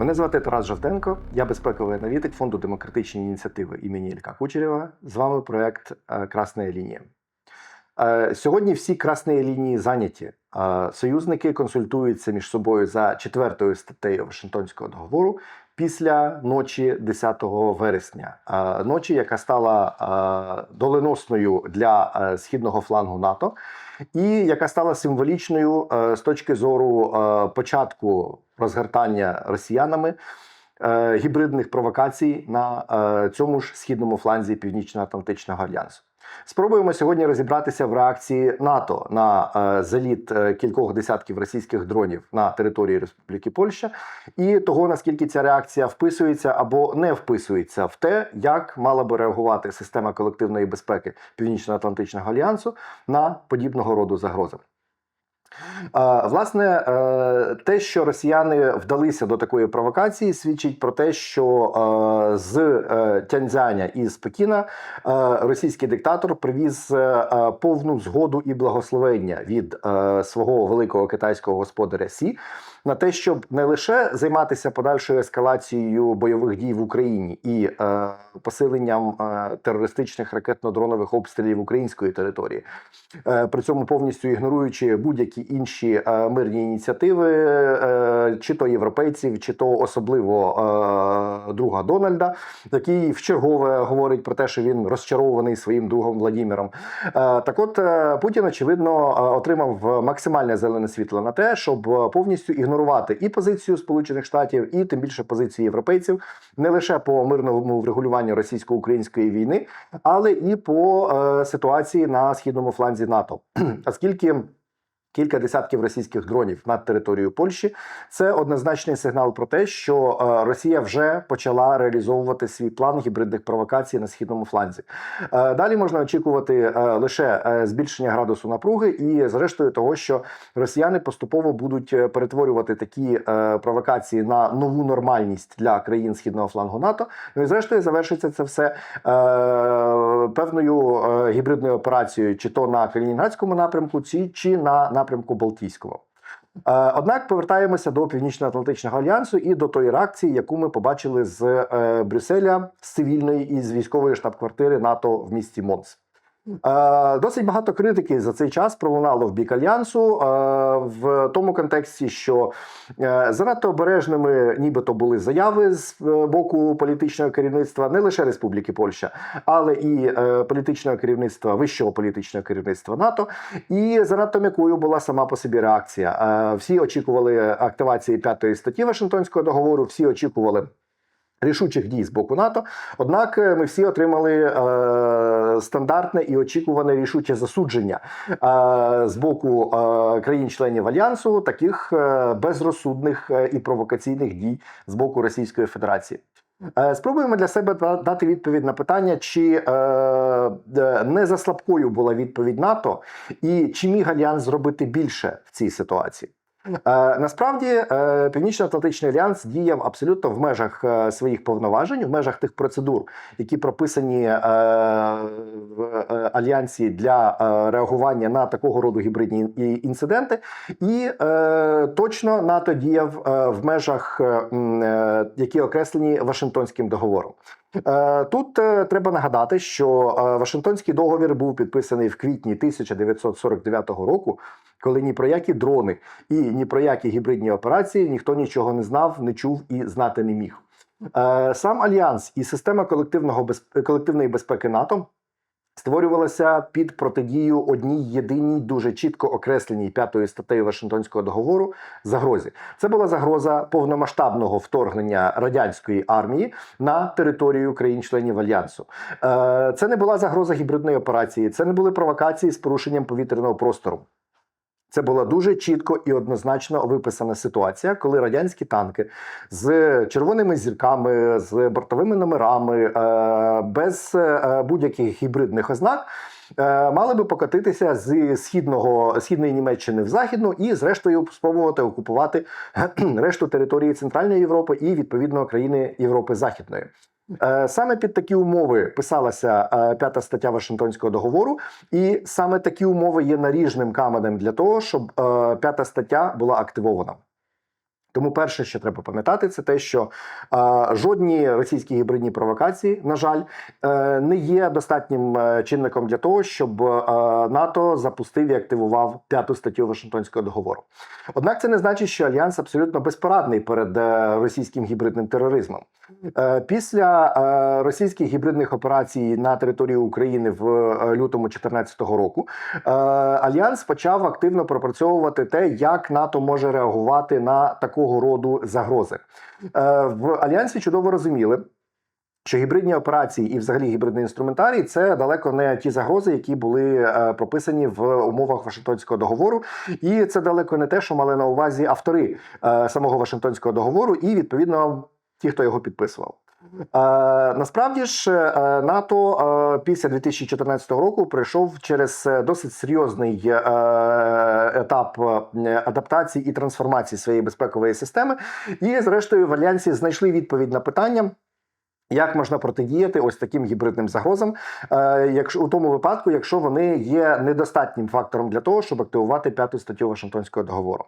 Мене звати Тарас Жовтенко, я безпековий аналітик фонду демократичні ініціативи імені Ілька Кучерєва. З вами проект е, Красна лінія. Е, Сьогодні всі красні лінії зайняті. Е, Союзники консультуються між собою за четвертою статтею Вашингтонського договору після ночі 10 вересня, ночі, яка стала доленосною для східного флангу НАТО, і яка стала символічною з точки зору початку розгортання росіянами е, гібридних провокацій на е, цьому ж східному фланзі Північно-Атлантичного альянсу. Спробуємо сьогодні розібратися в реакції НАТО на е, заліт е, кількох десятків російських дронів на території Республіки Польща, і того наскільки ця реакція вписується або не вписується в те, як мала би реагувати система колективної безпеки Північно-Атлантичного альянсу на подібного роду загрози. Е, Власне, е, те, що росіяни вдалися до такої провокації, свідчить про те, що е, з Тяньзяня Тяньцзяня і з Пекіна е, російський диктатор привіз е, повну згоду і благословення від е, свого великого китайського господаря Сі на те, щоб не лише займатися подальшою ескалацією бойових дій в Україні і е, посиленням е, терористичних ракетно-дронових обстрілів української території, е, при цьому повністю ігноруючи будь-які інші е, мирні ініціативи, е, чи то європейців, чи то особливо е, друга Дональда, який вчергове говорить про те, що він розчарований своїм другом Владіміром. Е, так, от е, Путін очевидно е, отримав максимальне зелене світло на те, щоб е, повністю ігнорувати і позицію Сполучених Штатів, і тим більше позицію європейців не лише по мирному врегулюванню російсько-української війни, але і по е, ситуації на східному фланзі НАТО, оскільки. Кілька десятків російських дронів над територією Польщі це однозначний сигнал про те, що е, Росія вже почала реалізовувати свій план гібридних провокацій на східному фланзі. Е, Далі можна очікувати е, лише збільшення градусу напруги, і зрештою того, що росіяни поступово будуть перетворювати такі провокації на нову нормальність для країн східного флангу НАТО. Ну і зрештою завершиться це все певною гібридною операцією, чи то на Калінінградському напрямку, чи на напрямку Балтійського. Е, Однак повертаємося до Північно-Атлантичного альянсу і до тої реакції, яку ми побачили з е, Брюсселя, з цивільної і з військової штаб-квартири НАТО в місті Монс. Е, Досить багато критики за цей час пролунало в бік альянсу е, в тому контексті, що е, занадто обережними, нібито були заяви з боку політичного керівництва не лише Республіки Польща, але і політичного керівництва вищого політичного керівництва НАТО. І занадто м'якою була сама по собі реакція. Всі очікували активації п'ятої статті Вашингтонського договору, всі очікували. Рішучих дій з боку НАТО, однак е, ми всі отримали е, стандартне і очікуване рішуче засудження е, з боку е, країн-членів альянсу таких е, безрозсудних е, і провокаційних дій з боку Російської Федерації. Е, Спробуємо для себе дати відповідь на питання, чи е, не за слабкою була відповідь НАТО, і чи міг альянс зробити більше в цій ситуації. Е, насправді е, Північно-Атлантичний альянс діяв абсолютно в межах е, своїх повноважень, в межах тих процедур, які прописані в альянсі для реагування на такого роду гібридні інциденти, і точно НАТО діяв в межах, які окреслені Вашингтонським договором. Е, Тут е, треба нагадати, що е, Вашингтонський договір був підписаний в квітні 1949 року, коли ні про які дрони і ні про які гібридні операції ніхто нічого не знав, не чув і знати не міг. Сам альянс і система колективного колективної безпеки НАТО створювалася під протидію одній єдиній дуже чітко окресленій п'ятою статтею Вашингтонського договору загрозі. Це була загроза повномасштабного вторгнення радянської армії на територію країн-членів альянсу. Е, Це не була загроза гібридної операції, це не були провокації з порушенням повітряного простору. Це була дуже чітко і однозначно виписана ситуація, коли радянські танки з червоними зірками, з бортовими номерами, е, без е, будь-яких гібридних ознак. е, Мали би покотитися з східного східної Німеччини в західну і, зрештою, спробувати окупувати решту території Центральної Європи і відповідно країни Європи Західної. Е, Саме під такі умови писалася е, п'ята стаття Вашингтонського договору, і саме такі умови є наріжним каменем для того, щоб е, п'ята стаття була активована. Тому перше, що треба пам'ятати, це те, що е, жодні російські гібридні провокації, на жаль, е, не є достатнім е, чинником для того, щоб е, НАТО запустив і активував п'яту статтю Вашингтонського договору. Однак це не значить, що альянс абсолютно безпорадний перед е, російським гібридним тероризмом. Е, Після е, російських гібридних операцій на території України в е, лютому 2014 року е, альянс почав активно пропрацьовувати те, як НАТО може реагувати на такого роду загрози. Е, В альянсі чудово розуміли. Що гібридні операції і взагалі гібридний інструментарій це далеко не ті загрози, які були е, прописані в умовах Вашингтонського договору, і це далеко не те, що мали на увазі автори е, самого Вашингтонського договору, і відповідно ті, хто його підписував. Е, насправді ж е, НАТО е, після 2014 року пройшов через досить серйозний етап адаптації і трансформації своєї безпекової системи, і зрештою в альянсі знайшли відповідь на питання. Як можна протидіяти ось таким гібридним загрозам, е, якщо у тому випадку, якщо вони є недостатнім фактором для того, щоб активувати п'яту статтю Вашингтонського договору?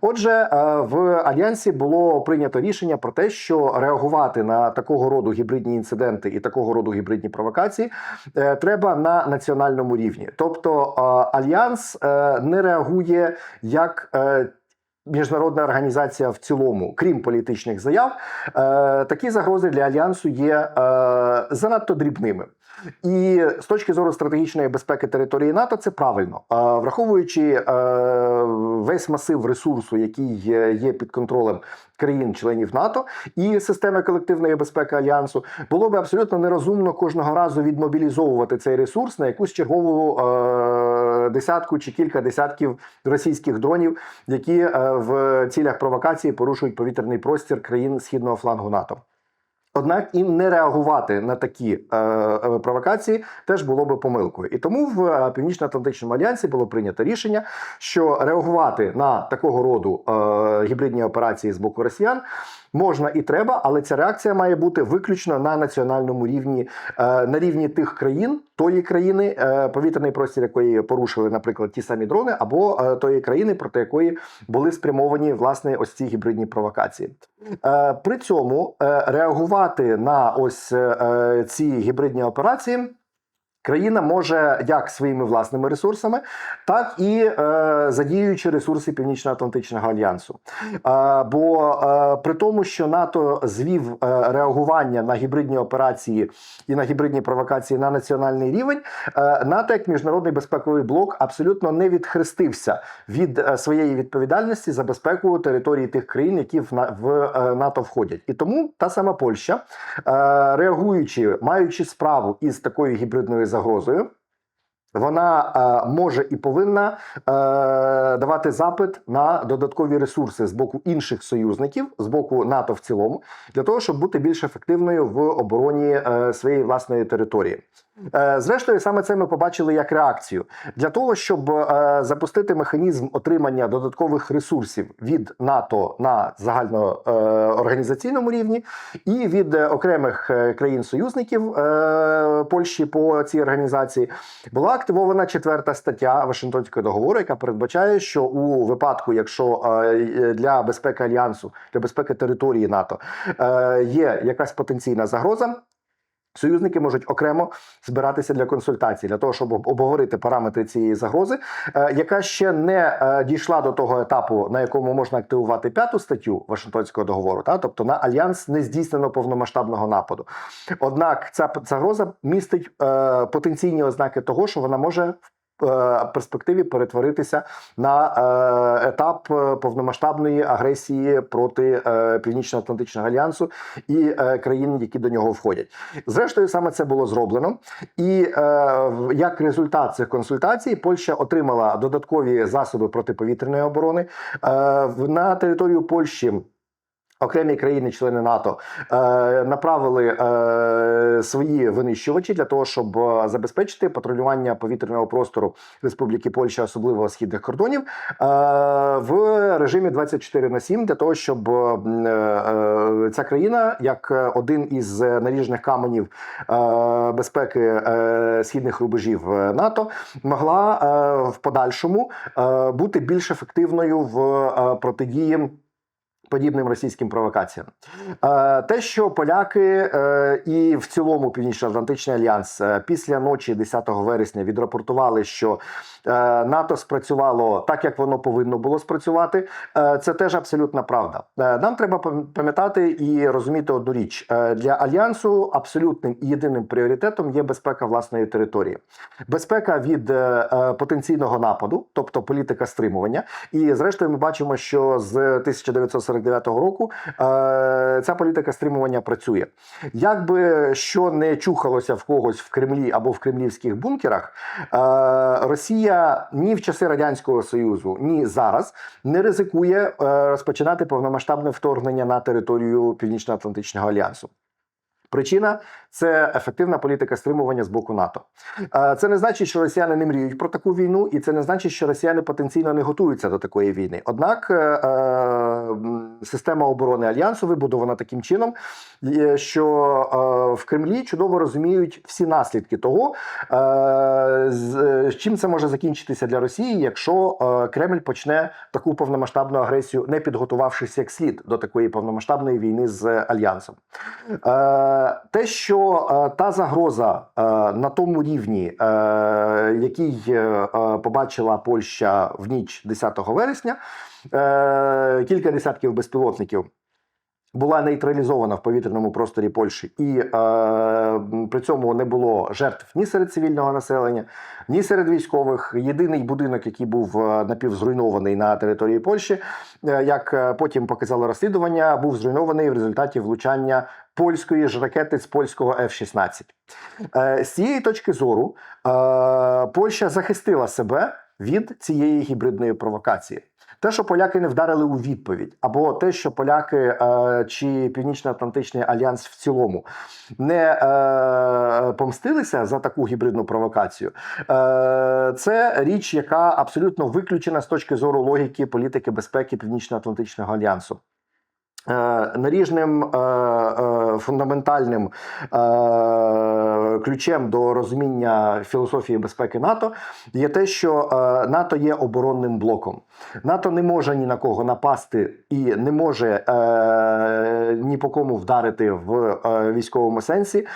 Отже, е, в альянсі було прийнято рішення про те, що реагувати на такого роду гібридні інциденти і такого роду гібридні провокації е, треба на національному рівні. Тобто альянс не реагує як. Міжнародна організація в цілому, крім політичних заяв, е, такі загрози для альянсу є е, занадто дрібними. І з точки зору стратегічної безпеки території НАТО, це правильно, Е, враховуючи е, весь масив ресурсу, який є під контролем країн-членів НАТО і системи колективної безпеки альянсу, було би абсолютно нерозумно кожного разу відмобілізовувати цей ресурс на якусь чергову е, десятку чи кілька десятків російських дронів, які е, в цілях провокації порушують повітряний простір країн східного флангу НАТО. Однак і не реагувати на такі е, е, провокації теж було би помилкою. І тому в е, Північно-Атлантичному альянсі було прийнято рішення, що реагувати на такого роду е, гібридні операції з боку росіян можна і треба, але ця реакція має бути виключно на національному рівні, е, на рівні тих країн, тої країни, е, повітряний простір якої порушили, наприклад, ті самі дрони, або е, тої країни, проти якої були спрямовані власне ось ці гібридні провокації. При цьому реагувати на ось ці гібридні операції. Країна може як своїми власними ресурсами, так і е, задіюючи ресурси Північно-Атлантичного альянсу. Е, бо е, при тому, що НАТО звів е, реагування на гібридні операції і на гібридні провокації на національний рівень, е, НАТО як міжнародний безпековий блок абсолютно не відхрестився від е, своєї відповідальності за безпеку території тих країн, які в, на- в е, НАТО входять. І тому та сама Польща, е, реагуючи, маючи справу із такою гібридною загрозою. Вона е, може і повинна е, давати запит на додаткові ресурси з боку інших союзників, з боку НАТО в цілому, для того, щоб бути більш ефективною в обороні е, своєї власної території. Е, Зрештою, саме це ми побачили як реакцію для того, щоб е, запустити механізм отримання додаткових ресурсів від НАТО на загальноорганізаційному рівні і від е, окремих е, країн-союзників е, Польщі по цій організації була активована четверта стаття Вашингтонського договору, яка передбачає, що у випадку, якщо е, для безпеки альянсу, для безпеки території НАТО е, є якась потенційна загроза. Союзники можуть окремо збиратися для консультацій для того, щоб обговорити параметри цієї загрози, е, яка ще не е, дійшла до того етапу, на якому можна активувати п'яту статтю Вашингтонського договору. Та тобто на альянс не здійснено повномасштабного нападу. Однак ця загроза містить е, потенційні ознаки того, що вона може в перспективі перетворитися на е, етап е, повномасштабної агресії проти е, Північно-Атлантичного альянсу і е, країн, які до нього входять. Зрештою, саме це було зроблено. І е, як результат цих консультацій, Польща отримала додаткові засоби протиповітряної оборони Е, на територію Польщі. Окремі країни-члени НАТО е, направили е, свої винищувачі для того, щоб е, забезпечити патрулювання повітряного простору Республіки Польща, особливо східних кордонів, е, в режимі 24 на 7, для того, щоб е, е, ця країна, як один із наріжних каменів е, безпеки е, східних рубежів НАТО, могла е, в подальшому е, бути більш ефективною в е, протидії подібним російським провокаціям. Е, Те, що поляки е, і в цілому Північно-Атлантичний альянс е, після ночі 10 вересня відрапортували, що НАТО спрацювало так, як воно повинно було спрацювати, е, це теж абсолютна правда. Е, Нам треба пам'ятати і розуміти одну річ: Е, для альянсу абсолютним і єдиним пріоритетом є безпека власної території, безпека від е, е, потенційного нападу, тобто політика стримування. І зрештою, ми бачимо, що з 1949 року е, ця політика стримування працює. Якби що не чухалося в когось в Кремлі або в кремлівських бункерах, е, Росія ні в часи радянського союзу, ні зараз не ризикує е, розпочинати повномасштабне вторгнення на територію Північно-Атлантичного альянсу. Причина це ефективна політика стримування з боку НАТО. Це не значить, що росіяни не мріють про таку війну, і це не значить, що росіяни потенційно не готуються до такої війни. Однак е, е, система оборони альянсу вибудована таким чином, е, що в Кремлі чудово розуміють всі наслідки того, з чим це може закінчитися для Росії, якщо Кремль почне таку повномасштабну агресію, не підготувавшись як слід до такої повномасштабної війни з альянсом. Те, що е, та загроза е, на тому рівні, е, який побачила Польща в ніч 10 вересня, кілька десятків безпілотників. Була нейтралізована в повітряному просторі Польщі, і е, при цьому не було жертв ні серед цивільного населення, ні серед військових. Єдиний будинок, який був е, напівзруйнований на території Польщі, е, як е, потім показало розслідування, був зруйнований в результаті влучання польської ж ракети з польського F-16. Е, З цієї точки зору Польща захистила себе від цієї гібридної провокації. Те, що поляки не вдарили у відповідь, або те, що поляки е, чи Північно-Атлантичний альянс в цілому не е, помстилися за таку гібридну провокацію, е, це річ, яка абсолютно виключена з точки зору логіки політики безпеки Північно-Атлантичного альянсу. Е, Наріжним е, е, фундаментальним ключем до розуміння філософії безпеки НАТО є те, що НАТО є оборонним блоком. НАТО не може ні на кого напасти і не може ні по кому вдарити в військовому сенсі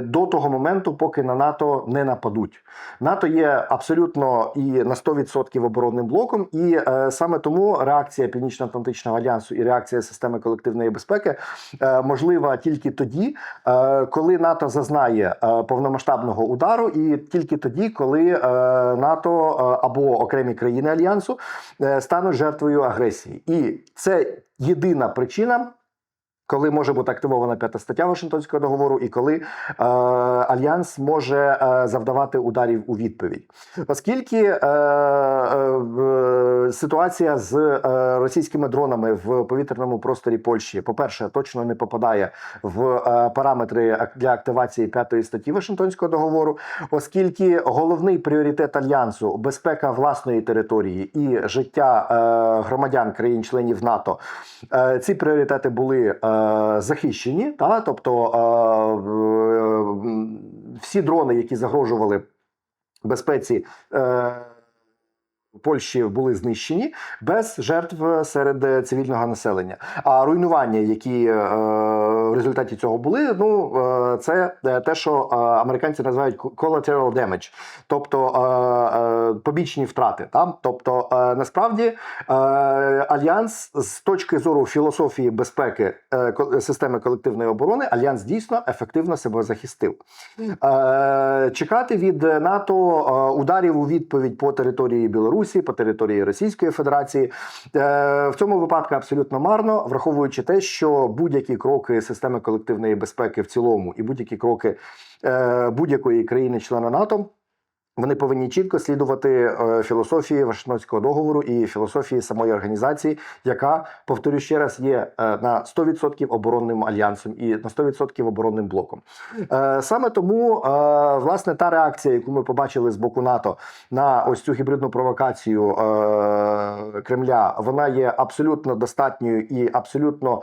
до того моменту, поки на НАТО не нападуть. НАТО є абсолютно і на 100% оборонним блоком, і саме тому реакція Північно-Атлантичного альянсу і реакція системи колективної безпеки е, можлива тільки тоді, е, коли НАТО зазнає е, повномасштабного удару, і тільки тоді, коли НАТО або окремі країни альянсу стануть жертвою агресії, і це єдина причина. Коли може бути активована п'ята стаття Вашингтонського договору, і коли е, альянс може е, завдавати ударів у відповідь, оскільки е, е, ситуація з е, російськими дронами в повітряному просторі Польщі, по-перше, точно не попадає в е, параметри для активації п'ятої статті Вашингтонського договору, оскільки головний пріоритет альянсу безпека власної території і життя е, громадян країн-членів НАТО, е, ці пріоритети були захищені. Та? Тобто всі дрони, які загрожували безпеці. Е, Польщі були знищені без жертв серед е, цивільного населення. А руйнування, які е, в результаті цього були, ну е, це е, те, що е, американці називають collateral damage, тобто е, е, побічні втрати. Та? Тобто, е, насправді е, альянс з точки зору філософії безпеки е, системи колективної оборони, альянс дійсно ефективно себе захистив. Е, чекати від НАТО е, ударів у відповідь по території Білорусі, по території Російської Федерації е, в цьому випадку абсолютно марно, враховуючи те, що будь-які кроки системи колективної безпеки в цілому і будь-які кроки е, будь-якої країни-члена НАТО. Вони повинні чітко слідувати е, філософії Вашингтонського договору і філософії самої організації, яка, повторю ще раз, є е, на 100% оборонним альянсом і на 100% оборонним блоком. Е, Саме тому, власне, та реакція, яку ми побачили з боку НАТО на ось цю гібридну провокацію Кремля, вона є абсолютно достатньою і абсолютно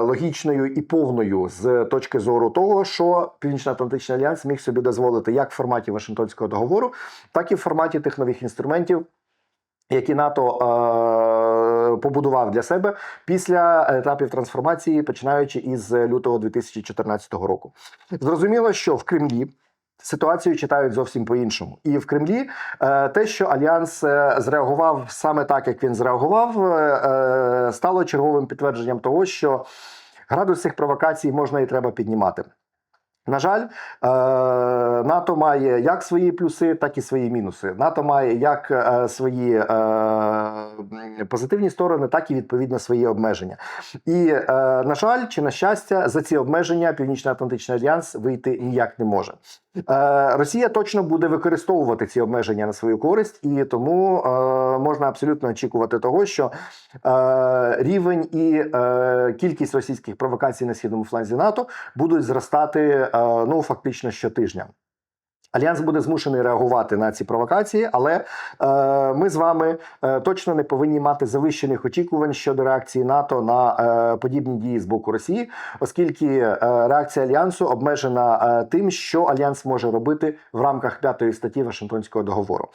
логічною і повною з точки зору того, що Північно-Атлантичний альянс міг собі дозволити як в форматі Вашингтонського договору, так і в форматі тих нових інструментів, які НАТО е, побудував для себе після етапів трансформації, починаючи із лютого 2014 року. Зрозуміло, що в Кремлі. Ситуацію читають зовсім по-іншому, і в Кремлі е, те, що альянс е, зреагував саме так, як він зреагував, стало черговим підтвердженням того, що градус цих провокацій можна і треба піднімати. На жаль, е, НАТО має як свої плюси, так і свої мінуси. НАТО має як е, свої е, позитивні сторони, так і відповідно свої обмеження. І на жаль, чи на щастя, за ці обмеження Північно-Атлантичний альянс вийти ніяк не може. Росія точно буде використовувати ці обмеження на свою користь, і тому можна абсолютно очікувати того, що рівень і кількість російських провокацій на східному фланзі НАТО будуть зростати ну фактично щотижня. Альянс буде змушений реагувати на ці провокації, але е, ми з вами е, точно не повинні мати завищених очікувань щодо реакції НАТО на е, подібні дії з боку Росії, оскільки е, реакція альянсу обмежена е, тим, що альянс може робити в рамках п'ятої статті Вашингтонського договору.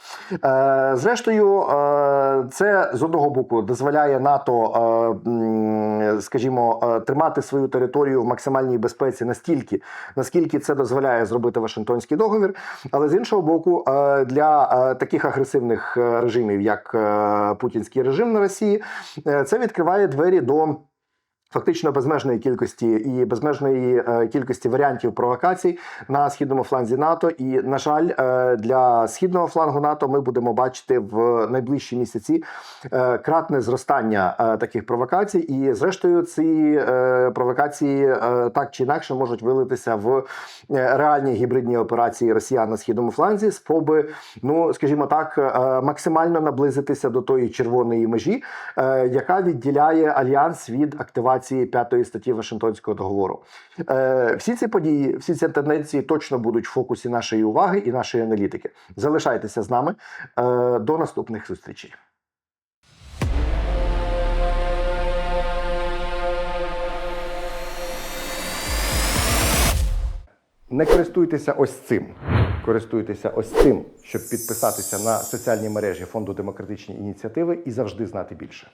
Е, зрештою, е, це з одного боку дозволяє НАТО, е, скажімо, е, тримати свою територію в максимальній безпеці настільки, наскільки це дозволяє зробити Вашингтонський договір. Але з іншого боку, е, для е, таких агресивних е, режимів, як путінський режим на Росії, це відкриває двері до. Фактично безмежної кількості і безмежної е, кількості варіантів провокацій на східному фланзі НАТО. І на жаль, е, для східного флангу НАТО ми будемо бачити в найближчі місяці е, кратне зростання таких провокацій. І зрештою, ці провокації так чи інакше можуть вилитися в реальні гібридні операції Росіян на східному фланзі, спроби, ну скажімо так, максимально наблизитися до тої червоної межі, яка відділяє альянс від активації п'ятої статті Вашингтонського договору. Е, Всі ці події, всі ці тенденції точно будуть в фокусі нашої уваги і нашої аналітики. Залишайтеся з нами Е, до наступних зустрічей. Не користуйтеся ось цим. Користуйтеся ось цим, щоб підписатися на соціальні мережі Фонду демократичні ініціативи і завжди знати більше.